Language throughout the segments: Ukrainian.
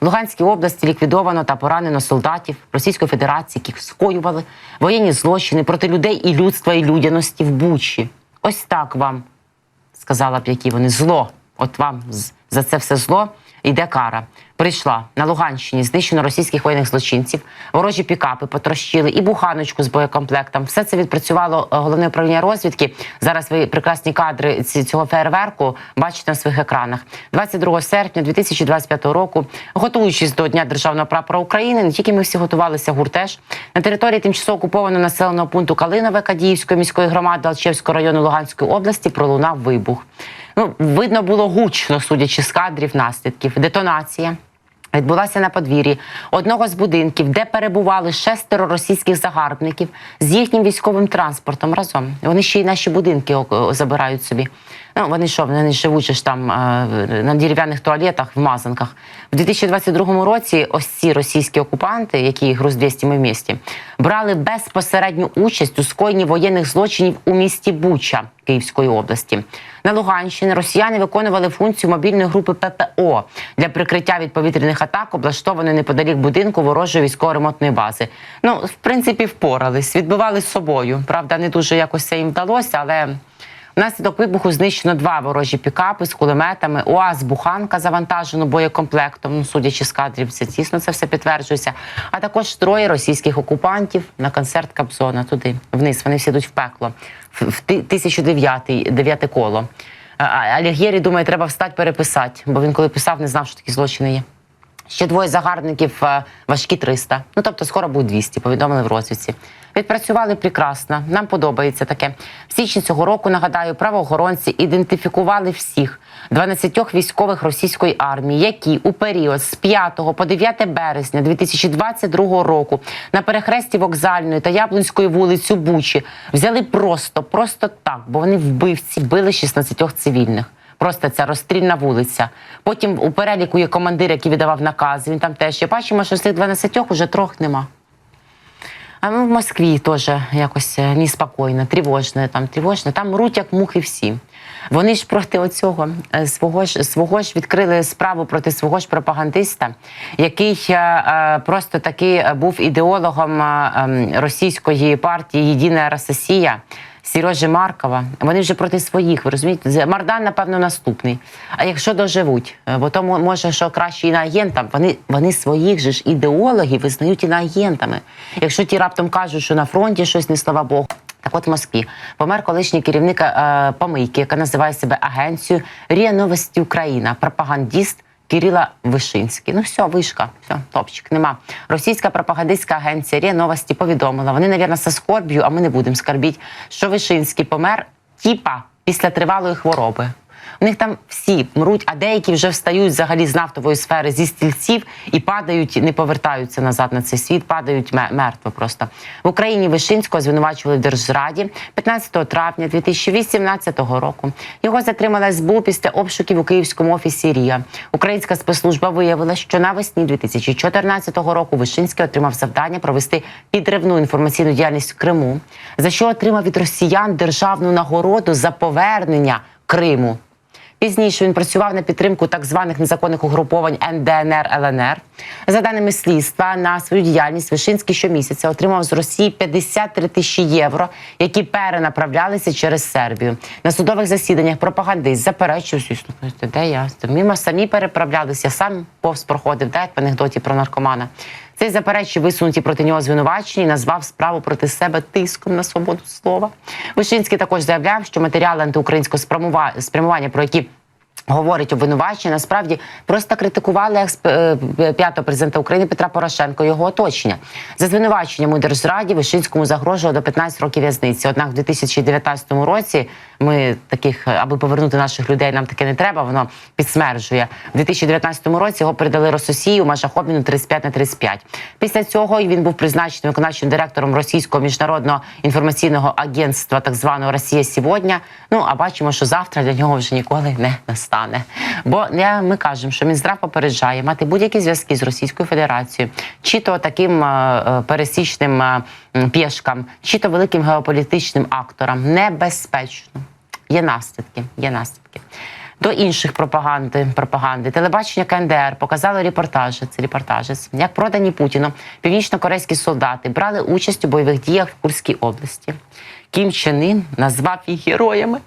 В Луганській області ліквідовано та поранено солдатів Російської Федерації, які скоювали воєнні злочини проти людей і людства, і людяності в Бучі. Ось так вам сказала б, які вони зло. От вам за це все зло йде кара. Прийшла на Луганщині, знищено російських воєнних злочинців, ворожі пікапи потрощили і буханочку з боєкомплектом. Все це відпрацювало е, головне управління розвідки. Зараз ви прекрасні кадри цього фейерверку бачите на своїх екранах. 22 серпня 2025 року, готуючись до Дня державного прапора України, не тільки ми всі готувалися гуртеж на території тимчасово окупованого населеного пункту Калинове Кадіївської міської громади Алчевського району Луганської області пролунав вибух. Ну, видно було гучно, судячи з кадрів наслідків. Детонація відбулася на подвір'ї одного з будинків, де перебували шестеро російських загарбників з їхнім військовим транспортом разом. Вони ще й наші будинки забирають собі. Ну, вони що, вони живуть ж там е, на дерев'яних туалетах, в мазанках. В 2022 році ось ці російські окупанти, які груз 200 ми в місті, брали безпосередню участь у скоєнні воєнних злочинів у місті Буча Київської області. На Луганщині росіяни виконували функцію мобільної групи ППО для прикриття від повітряних атак, облаштованої неподалік будинку ворожої військово-ремонтної бази. Ну, в принципі, впорались, відбивали з собою. Правда, не дуже якось це їм вдалося, але. Внаслідок вибуху знищено два ворожі пікапи з кулеметами. УАЗ Буханка завантажено боєкомплектом. Ну, судячи з кадрів, це тісно це все підтверджується. А також троє російських окупантів на концерт Кобзона туди вниз. Вони всі йдуть в пекло. В, в 1009 дев'яте коло. Алігєрі думає, треба встати переписати, бо він коли писав, не знав, що такі злочини є. Ще двоє загарбників е, важкі 300. Ну тобто скоро буде 200, повідомили в розвідці. Відпрацювали прекрасно. Нам подобається таке. В січні цього року нагадаю, правоохоронці ідентифікували всіх 12 військових російської армії, які у період з 5 по 9 березня 2022 року на перехресті вокзальної та Яблунської вулиці Бучі взяли просто, просто так, бо вони вбивці били 16 цивільних. Просто ця розстрільна вулиця. Потім у переліку є командир, який видавав накази. Він там теж є. Бачимо, що з цих 12 уже трьох нема. А ми в Москві теж якось е, неспокійно, тривожно, там тривожно. Там руть як мухи всі. Вони ж проти оцього е, свого ж свого ж відкрили справу проти свого ж пропагандиста, який е, просто таки був ідеологом ем, російської партії Єдина Росія. Сережі Маркова, вони вже проти своїх, ви розумієте? Мардан, напевно, наступний. А якщо доживуть, Е, бо то може, що краще іноагентам, вони, вони своїх же ж ідеологів визнають іноагентами. Якщо ті раптом кажуть, що на фронті щось не слава Богу. Так от в Москві помер колишній керівник е, помийки, яка називає себе агенцією Рія Новості Україна, пропагандіст Кирила Вишинський. Ну все, вишка, все, топчик, нема. Російська пропагандистська агенція Рія Новості повідомила. Вони, навірно, со скорб'ю, а ми не будемо скорбіть, що Вишинський помер тіпа після тривалої хвороби. У них там всі мруть, а деякі вже встають взагалі з нафтової сфери зі стільців і падають, не повертаються назад на цей світ, падають ме- мертво просто. В Україні Вишинського звинувачували в держзраді 15 травня 2018 року. Його затримала СБУ після обшуків у київському офісі Рія. Українська спецслужба виявила, що навесні 2014 року Вишинський отримав завдання провести підривну інформаційну діяльність в Криму, за що отримав від росіян державну нагороду за повернення Криму. Пізніше він працював на підтримку так званих незаконних угруповань НДНР ЛНР. За даними слідства, на свою діяльність Вишинський щомісяця отримав з Росії 53 тисячі євро, які перенаправлялися через Сербію. На судових засіданнях пропагандист заперечив, де я мимо самі переправлялися, сам повз проходив, де як в анекдоті про наркомана. Цей заперечив висунуті проти нього звинувачення і назвав справу проти себе тиском на свободу слова. Вишинський також заявляв, що матеріали антиукраїнського спрямува- спрямування, про які Говорить обвинувачення, насправді просто критикували експ... е, п'ятого президента України Петра Порошенко його оточення. За звинуваченням у держзраді Вишинському загрожувало до 15 років в'язниці. Однак в 2019 році ми таких, е, аби повернути наших людей, нам таке не треба. Воно підсмержує. В 2019 році його передали Рососії у межах обміну 35 на 35. Після цього він був призначений виконавчим директором російського міжнародного інформаційного агентства, так званого Росія сьогодні. Ну а бачимо, що завтра для нього вже ніколи не настане. Бо я, ми кажемо, що Мінздрав попереджає мати будь-які зв'язки з Російською Федерацією, чи то таким е, е, пересічним е, м, пєшкам, чи то великим геополітичним акторам небезпечно. Є наслідки. Є наслідки. До інших пропаганди, пропаганди. Телебачення КНДР показало репортажі. Це репортажі, як продані Путіну північно-корейські солдати брали участь у бойових діях в Курській області. Кім Чен Ін назвав їх героями,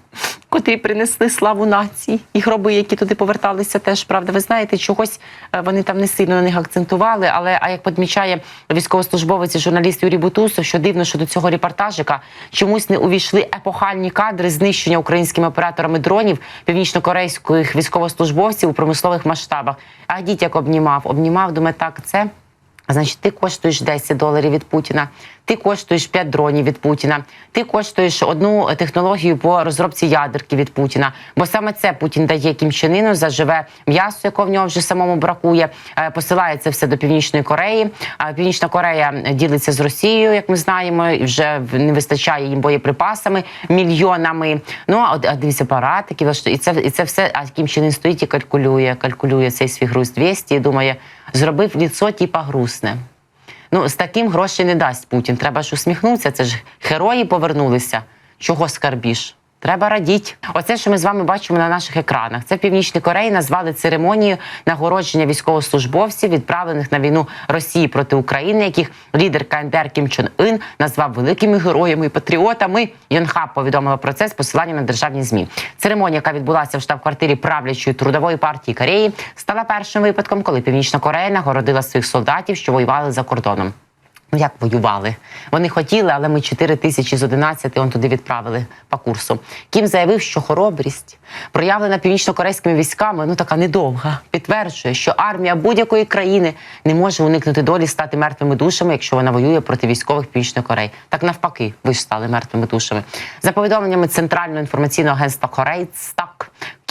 котрі принесли славу нації. І гроби, які туди поверталися, теж правда. Ви знаєте, чогось е, вони там не сильно на них акцентували. Але а як підмічає військовослужбовець і журналіст Юрій Бутусов, що дивно, що до цього репортажика чомусь не увійшли епохальні кадри знищення українськими операторами дронів північно-корейських військовослужбовців у промислових масштабах. А діть як обнімав, обнімав, думає, так це. Значить, ти коштуєш 10 доларів від Путіна, ти коштуєш 5 дронів від Путіна, ти коштуєш одну технологію по розробці ядерки від Путіна. Бо саме це Путін дає Кім Чен Іну за м'ясо, якого в нього вже самому бракує. Е, Посилає це все до Північної Кореї. Північна Корея ділиться з Росією, як ми знаємо, і вже не вистачає їм боєприпасами мільйонами. Ну а дивіться, апаратики, і це і це все. А Кім Чен Ін стоїть і калькулює, калькулює цей свій груз 200 і думає, зробив ліцо, типа грустне. Ну, з таким гроші не дасть Путін. Треба ж усміхнутися. Це ж герої повернулися. Чого скарбіш? Треба радіть. Оце, що ми з вами бачимо на наших екранах. Це в Північній Кореї назвали церемонію нагородження військовослужбовців, відправлених на війну Росії проти України, яких лідер КНДР Кім Чен Ін назвав великими героями і патріотами. Йонхап повідомила про це з посиланням на державні змі. Церемонія, яка відбулася в штаб-квартирі правлячої трудової партії Кореї, стала першим випадком, коли Північна Корея нагородила своїх солдатів, що воювали за кордоном. Ну як воювали? Вони хотіли, але ми 4 тисячі з 11 он туди відправили по курсу. Кім заявив, що хоробрість, проявлена північно-корейськими військами, ну така недовга, підтверджує, що армія будь-якої країни не може уникнути долі стати мертвими душами, якщо вона воює проти військових Північної Кореї. Так навпаки, ви ж стали мертвими душами. За повідомленнями Центрального інформаційного агентства Корей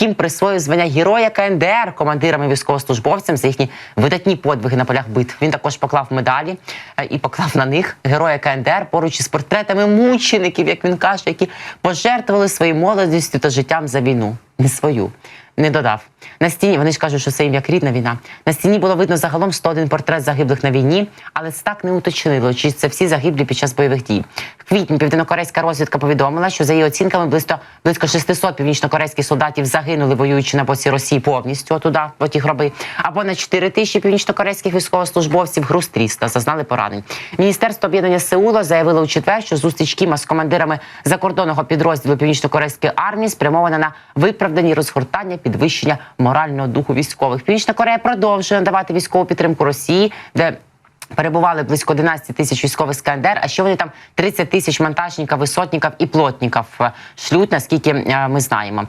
Кім присвоїв звання героя КНДР командирам і військовослужбовцям за їхні видатні подвиги на полях битв. Він також поклав медалі е, і поклав на них героя КНДР поруч із портретами мучеників, як він каже, які пожертвували своєю молодістю та життям за війну. Не свою. Не додав на стіні. Вони ж кажуть, що це їм як рідна війна. На стіні було видно загалом 101 портрет загиблих на війні, але це так не уточнило, чи це всі загиблі під час бойових дій. В квітні південнокорейська розвідка повідомила, що за її оцінками близько близько 600 північнокорейських солдатів загинули, воюючи на боці Росії повністю туди, в ті гроби. А понад 4 тисячі північнокорейських військовослужбовців груз 300 зазнали поранень. Міністерство об'єднання Сеула заявило у четвер, що зустріч Кіма з командирами закордонного підрозділу північнокорейської армії спрямована на виправдані розгортання, підвищення морального духу військових. Північна Корея продовжує надавати військову підтримку Росії, де Перебували близько 11 тисяч військових з КНДР, а що вони там 30 тисяч монтажників, висотників і плотників шлють, наскільки е, ми знаємо.